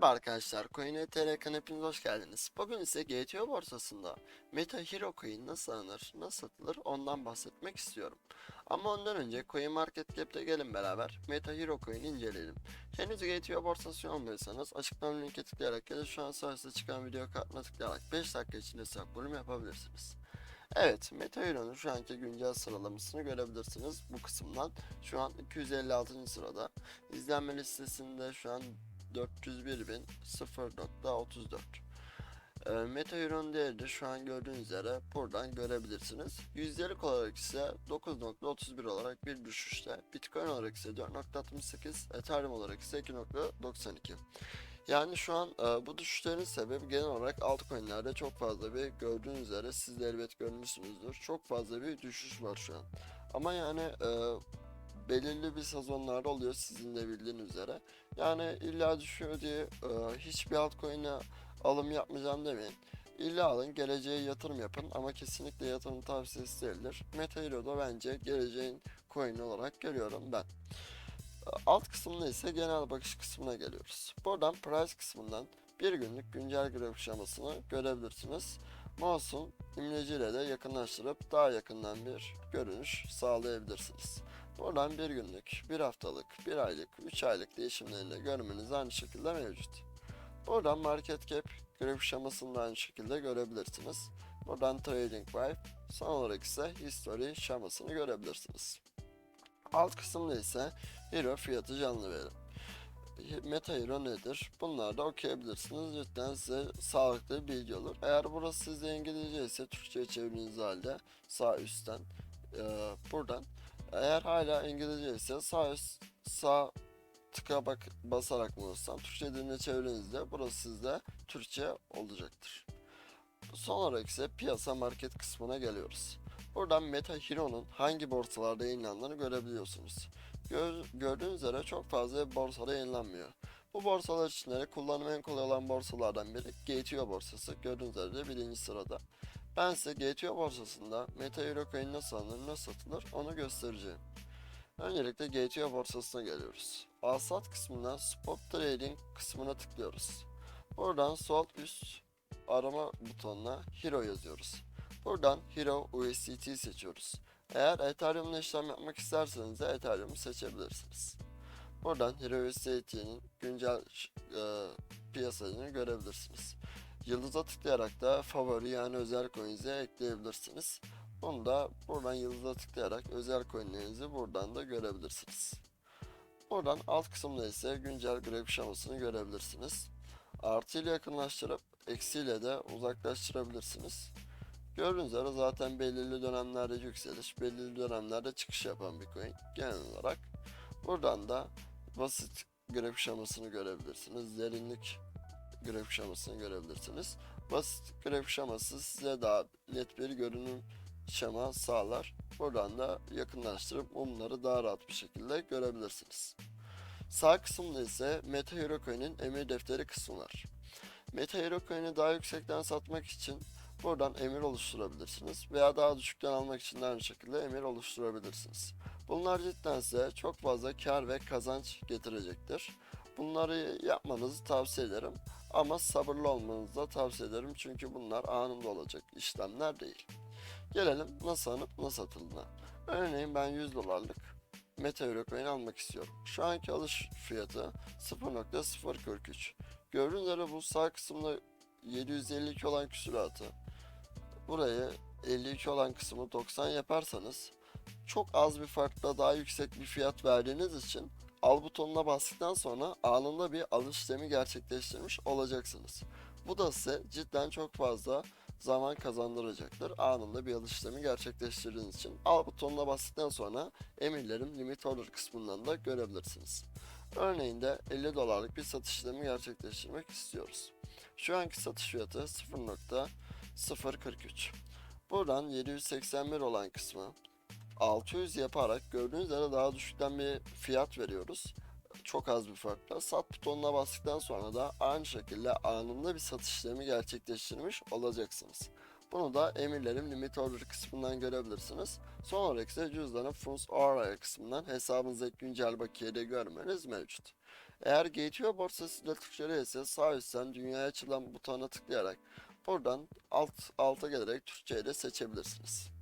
Merhaba arkadaşlar, CoinETR ekranı hepiniz hoş geldiniz. Bugün ise GTO borsasında Meta Hero Coin nasıl alınır, nasıl satılır ondan bahsetmek istiyorum. Ama ondan önce CoinMarketCap'te gelin beraber Meta Hero Coin'i inceleyelim. Henüz GTO borsası olmuyorsanız açıklama linke tıklayarak ya da şu an sağınızda çıkan video kartına tıklayarak 5 dakika içinde hesap bölüm yapabilirsiniz. Evet, Meta Hero'nun şu anki güncel sıralamasını görebilirsiniz bu kısımdan. Şu an 256. sırada. İzlenme listesinde şu an 401.0.34 ee, Meta Euro'nun değeri de şu an gördüğünüz üzere buradan görebilirsiniz. Yüzdelik olarak ise 9.31 olarak bir düşüşte. Bitcoin olarak ise 4.68, Ethereum olarak ise 2.92. Yani şu an e, bu düşüşlerin sebebi genel olarak altcoin'lerde çok fazla bir gördüğünüz üzere siz de elbet görmüşsünüzdür. Çok fazla bir düşüş var şu an. Ama yani e, belirli bir sezonlarda oluyor sizin de bildiğiniz üzere. Yani illa düşüyor diye e, hiçbir altcoin'e alım yapmayacağım demeyin. İlla alın geleceğe yatırım yapın ama kesinlikle yatırım tavsiyesi değildir. Meta Hero'da bence geleceğin coin olarak görüyorum ben. Alt kısımda ise genel bakış kısmına geliyoruz. Buradan price kısmından bir günlük güncel grafik şemasını görebilirsiniz. Mouse'un imleciyle de yakınlaştırıp daha yakından bir görünüş sağlayabilirsiniz. Buradan bir günlük, bir haftalık, bir aylık, üç aylık değişimlerini de görmeniz aynı şekilde mevcut. Buradan market cap grafik şemasını aynı şekilde görebilirsiniz. Buradan trading vibe, son olarak ise history şemasını görebilirsiniz. Alt kısımda ise Hero fiyatı canlı verim. Meta Hero nedir? Bunları da okuyabilirsiniz. Cidden size sağlıklı bilgi olur. Eğer burası sizde İngilizce ise Türkçe'ye çevirdiğiniz halde sağ üstten e, buradan. Eğer hala İngilizce ise sağ üst sağ tıka bak basarak bulursam Türkçe diline çevirinizde burası sizde Türkçe olacaktır. Son olarak ise piyasa market kısmına geliyoruz. Buradan Meta Hero'nun hangi borsalarda yayınlandığını görebiliyorsunuz. Gör, gördüğünüz üzere çok fazla borsada yayınlanmıyor. Bu borsalar içinde kullanımı en kolay olan borsalardan biri GTO borsası. Gördüğünüz üzere birinci sırada. Ben size GTO borsasında Meta Hero Coin nasıl alınır, nasıl satılır onu göstereceğim. Öncelikle GTO borsasına geliyoruz. Alsat kısmından Spot Trading kısmına tıklıyoruz. Buradan sol üst arama butonuna Hero yazıyoruz. Buradan Hero USDT seçiyoruz. Eğer Ethereum'la işlem yapmak isterseniz de Ethereum'u seçebilirsiniz. Buradan Hero USDT'nin güncel e, piyasasını görebilirsiniz. Yıldıza tıklayarak da favori yani özel coins'e ekleyebilirsiniz. Bunu da buradan yıldıza tıklayarak özel coinlerinizi buradan da görebilirsiniz. Buradan alt kısımda ise güncel grafik şemasını görebilirsiniz. Artı ile yakınlaştırıp eksiyle de uzaklaştırabilirsiniz. Gördüğünüz üzere zaten belirli dönemlerde yükseliş, belirli dönemlerde çıkış yapan bir coin genel olarak. Buradan da basit grafik şemasını görebilirsiniz. Derinlik grafik şemasını görebilirsiniz. Basit grafik şeması size daha net bir görünüm şema sağlar. Buradan da yakınlaştırıp mumları daha rahat bir şekilde görebilirsiniz. Sağ kısımda ise Meta Hero Coin'in emir defteri kısmı var. Meta Hero Coin'i daha yüksekten satmak için buradan emir oluşturabilirsiniz veya daha düşükten almak için de aynı şekilde emir oluşturabilirsiniz. Bunlar cidden size çok fazla kar ve kazanç getirecektir. Bunları yapmanızı tavsiye ederim ama sabırlı olmanızı da tavsiye ederim çünkü bunlar anında olacak işlemler değil. Gelelim nasıl alıp nasıl satıldığına. Örneğin ben 100 dolarlık Euro Coin almak istiyorum. Şu anki alış fiyatı 0.043. Gördüğünüz üzere bu sağ kısımda 752 olan küsuratı burayı 52 olan kısmı 90 yaparsanız çok az bir farkla daha yüksek bir fiyat verdiğiniz için al butonuna bastıktan sonra anında bir alış işlemi gerçekleştirmiş olacaksınız. Bu da size cidden çok fazla zaman kazandıracaktır. Anında bir alış işlemi gerçekleştirdiğiniz için al butonuna bastıktan sonra emirlerim limit order kısmından da görebilirsiniz. Örneğin de 50 dolarlık bir satış işlemi gerçekleştirmek istiyoruz. Şu anki satış fiyatı 0.043. Buradan 781 olan kısmı 600 yaparak gördüğünüz üzere daha düşükten bir fiyat veriyoruz. Çok az bir farkla. Sat butonuna bastıktan sonra da aynı şekilde anında bir satış işlemi gerçekleştirmiş olacaksınız. Bunu da emirlerim limit order kısmından görebilirsiniz. Son olarak ise cüzdanın funds order kısmından hesabınızdaki güncel bakiyede görmeniz mevcut. Eğer Gateway borsasıyla Türkçe ise sağ üstten dünyaya açılan butona tıklayarak buradan alt alta gelerek Türkçe'yi de seçebilirsiniz.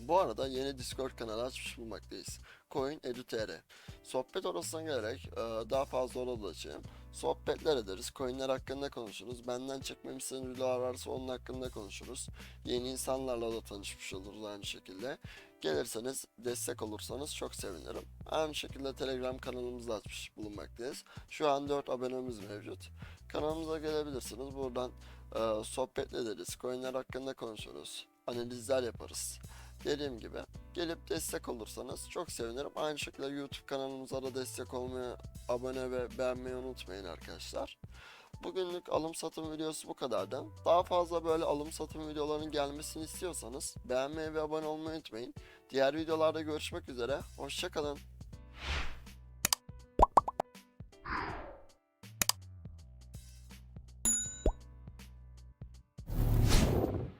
Bu arada yeni Discord kanalı açmış bulmaktayız. Coin Edu.tr Sohbet odasına gelerek e, daha fazla ulaşayım. Sohbetler ederiz, coinler hakkında konuşuruz. Benden çekmemi istediğiniz videolar varsa onun hakkında konuşuruz. Yeni insanlarla da tanışmış oluruz aynı şekilde. Gelirseniz, destek olursanız çok sevinirim. Aynı şekilde Telegram kanalımızı açmış bulunmaktayız. Şu an 4 abonemiz mevcut. Kanalımıza gelebilirsiniz. Buradan e, sohbet ederiz, coinler hakkında konuşuruz. Analizler yaparız. Dediğim gibi gelip destek olursanız çok sevinirim. Aynı şekilde YouTube kanalımıza da destek olmayı, abone ve beğenmeyi unutmayın arkadaşlar. Bugünlük alım satım videosu bu kadardı. Daha fazla böyle alım satım videolarının gelmesini istiyorsanız beğenmeyi ve abone olmayı unutmayın. Diğer videolarda görüşmek üzere. Hoşçakalın.